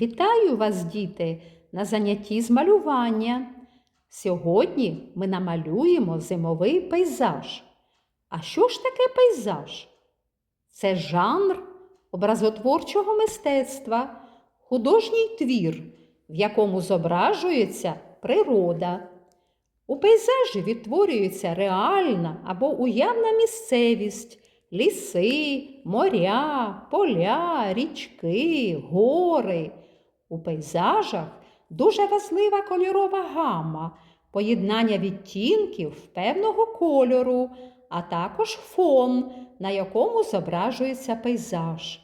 Вітаю вас, діти, на занятті з малювання. Сьогодні ми намалюємо зимовий пейзаж. А що ж таке пейзаж? Це жанр образотворчого мистецтва, художній твір, в якому зображується природа. У пейзажі відтворюється реальна або уявна місцевість, ліси, моря, поля, річки, гори. У пейзажах дуже важлива кольорова гама, поєднання відтінків певного кольору, а також фон, на якому зображується пейзаж.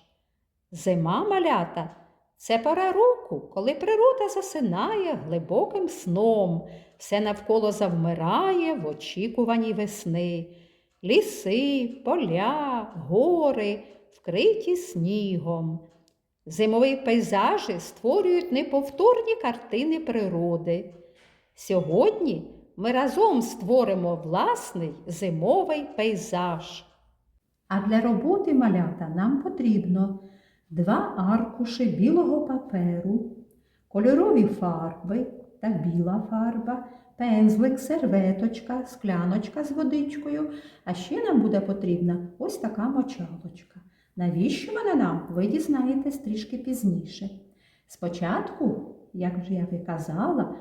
Зима малята це пора року, коли природа засинає глибоким сном, все навколо завмирає в очікуванні весни. Ліси, поля, гори вкриті снігом. Зимові пейзажі створюють неповторні картини природи. Сьогодні ми разом створимо власний зимовий пейзаж. А для роботи малята нам потрібно два аркуші білого паперу, кольорові фарби та біла фарба, пензлик, серветочка, скляночка з водичкою. А ще нам буде потрібна ось така мочалочка. Навіщо вона нам, ви дізнаєтесь трішки пізніше. Спочатку, як вже я і казала,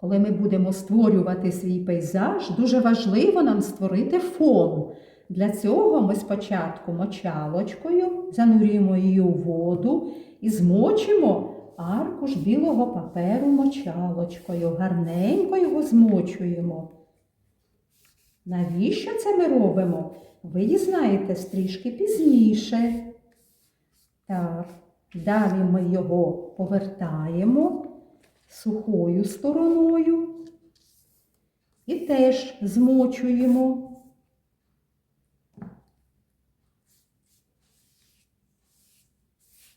коли ми будемо створювати свій пейзаж, дуже важливо нам створити фон. Для цього ми спочатку мочалочкою занурюємо її у воду і змочимо аркуш білого паперу мочалочкою. Гарненько його змочуємо. Навіщо це ми робимо? Ви дізнаєтесь трішки пізніше. Так, далі ми його повертаємо сухою стороною і теж змочуємо.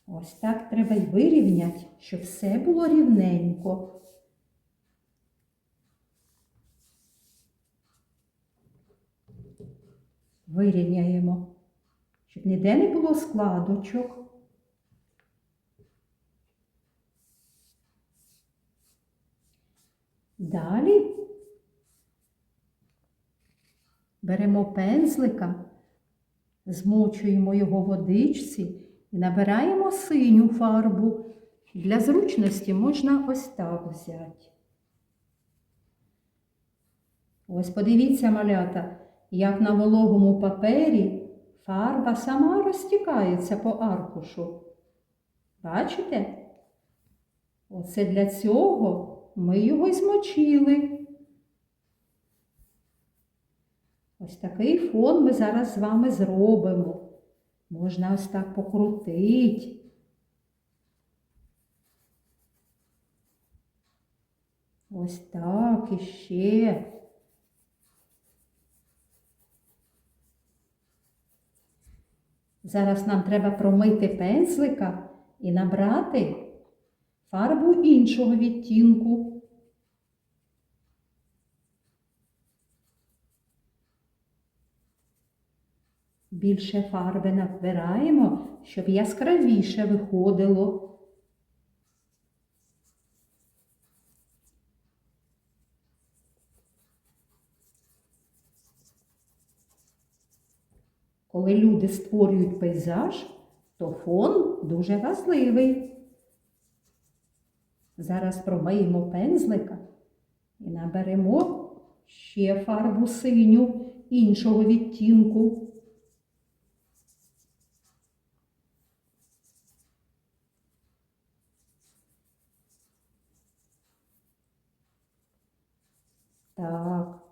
Ось так треба й вирівняти, щоб все було рівненько. Вирівняємо, щоб ніде не було складочок. Далі беремо пензлика, змочуємо його в водичці і набираємо синю фарбу. Для зручності можна ось так взяти. Ось подивіться, малята, як на вологому папері фарба сама розтікається по аркушу. Бачите? Оце для цього ми його й змочили. Ось такий фон ми зараз з вами зробимо. Можна ось так покрутити. Ось так іще. Зараз нам треба промити пензлика і набрати фарбу іншого відтінку. Більше фарби набираємо, щоб яскравіше виходило. Коли люди створюють пейзаж, то фон дуже важливий. Зараз промиємо пензлика і наберемо ще фарбу синю іншого відтінку. Так.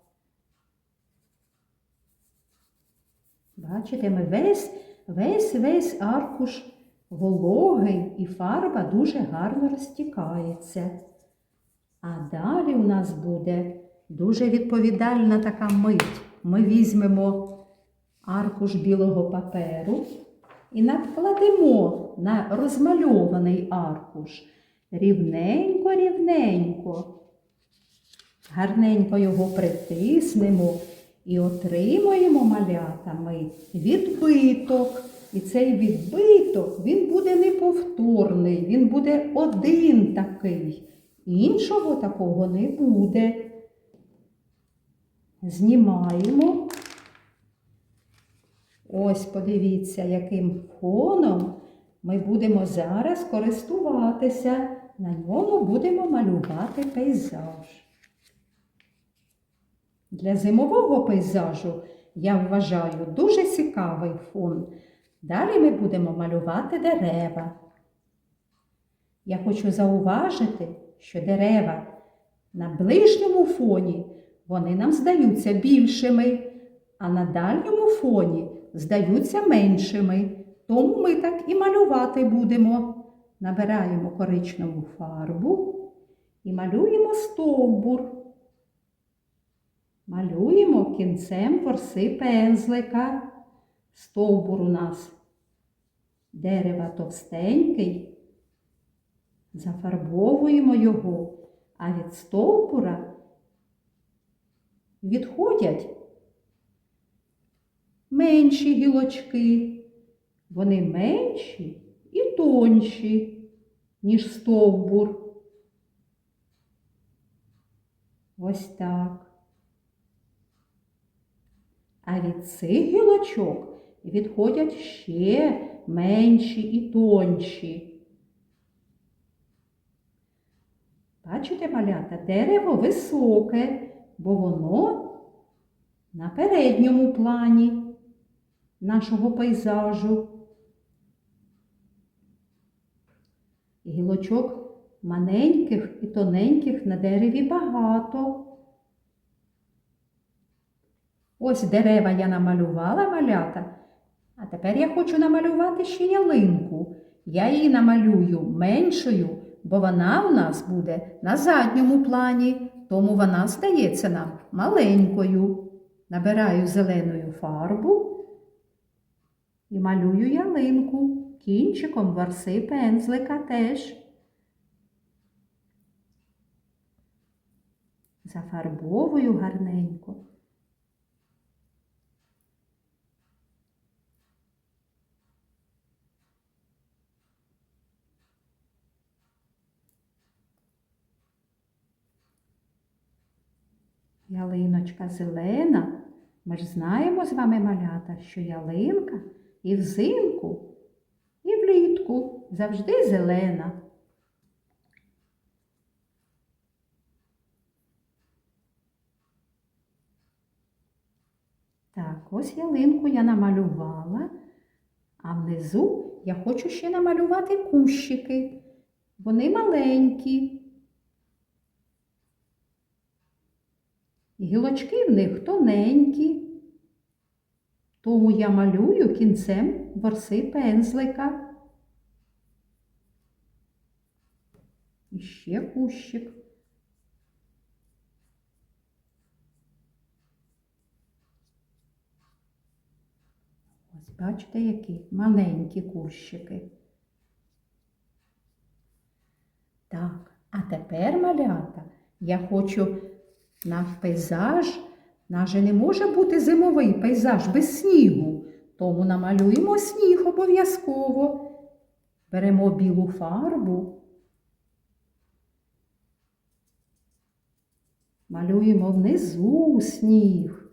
Бачите, ми весь, весь, весь аркуш вологий і фарба дуже гарно розтікається. А далі у нас буде дуже відповідальна така мить. Ми візьмемо аркуш білого паперу і надкладемо на розмальований аркуш рівненько, рівненько. Гарненько його притиснемо і отримуємо малятами відбиток І цей відбиток він буде неповторний, він буде один такий. Іншого такого не буде. Знімаємо. Ось подивіться, яким фоном ми будемо зараз користуватися. На ньому будемо малювати пейзаж. Для зимового пейзажу я вважаю дуже цікавий фон. Далі ми будемо малювати дерева. Я хочу зауважити, що дерева на ближньому фоні вони нам здаються більшими, а на дальньому фоні здаються меншими. Тому ми так і малювати будемо. Набираємо коричневу фарбу і малюємо стовбур. Малюємо кінцем форси пензлика. Стовбур у нас дерева товстенький. Зафарбовуємо його, а від стовбура відходять менші гілочки. Вони менші і тонші, ніж стовбур. Ось так. А від цих гілочок відходять ще менші і тонші. Бачите, малята, дерево високе, бо воно на передньому плані нашого пейзажу. Гілочок маленьких і тоненьких на дереві багато. Ось дерева я намалювала малята, а тепер я хочу намалювати ще ялинку. Я її намалюю меншою, бо вона у нас буде на задньому плані, тому вона стається нам маленькою. Набираю зеленою фарбу і малюю ялинку кінчиком варси пензлика теж. Зафарбовую гарненько. Ялиночка зелена. Ми ж знаємо з вами малята, що ялинка і взимку, і влітку завжди зелена. Так, ось ялинку я намалювала, а внизу я хочу ще намалювати кущики. Вони маленькі. Гілочки в них тоненькі, тому я малюю кінцем ворси пензлика. І ще кущик. Ось бачите, які маленькі кущики. Так, а тепер, малята, я хочу наш пейзаж, наш не може бути зимовий пейзаж без снігу, тому намалюємо сніг обов'язково. Беремо білу фарбу, малюємо внизу сніг.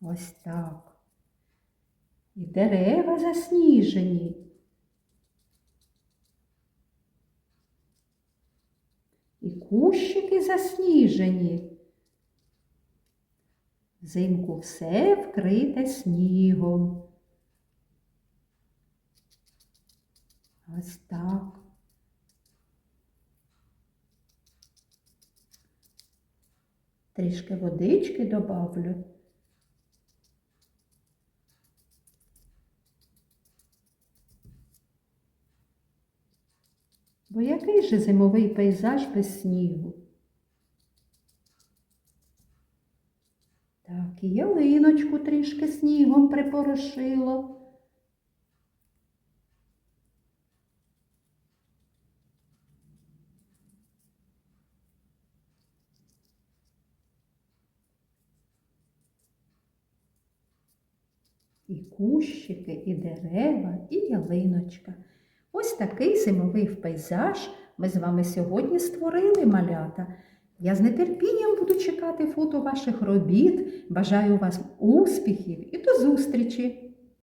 Ось так. І дерева засніжені. І кущики засніжені. Взимку все вкрите снігом. Ось так. Трішки водички добавлю. же зимовий пейзаж без снігу. Так, і ялиночку трішки снігом припорошило. І кущики, і дерева, і ялиночка. Ось такий зимовий пейзаж ми з вами сьогодні створили малята. Я з нетерпінням буду чекати фото ваших робіт. Бажаю вам успіхів і до зустрічі!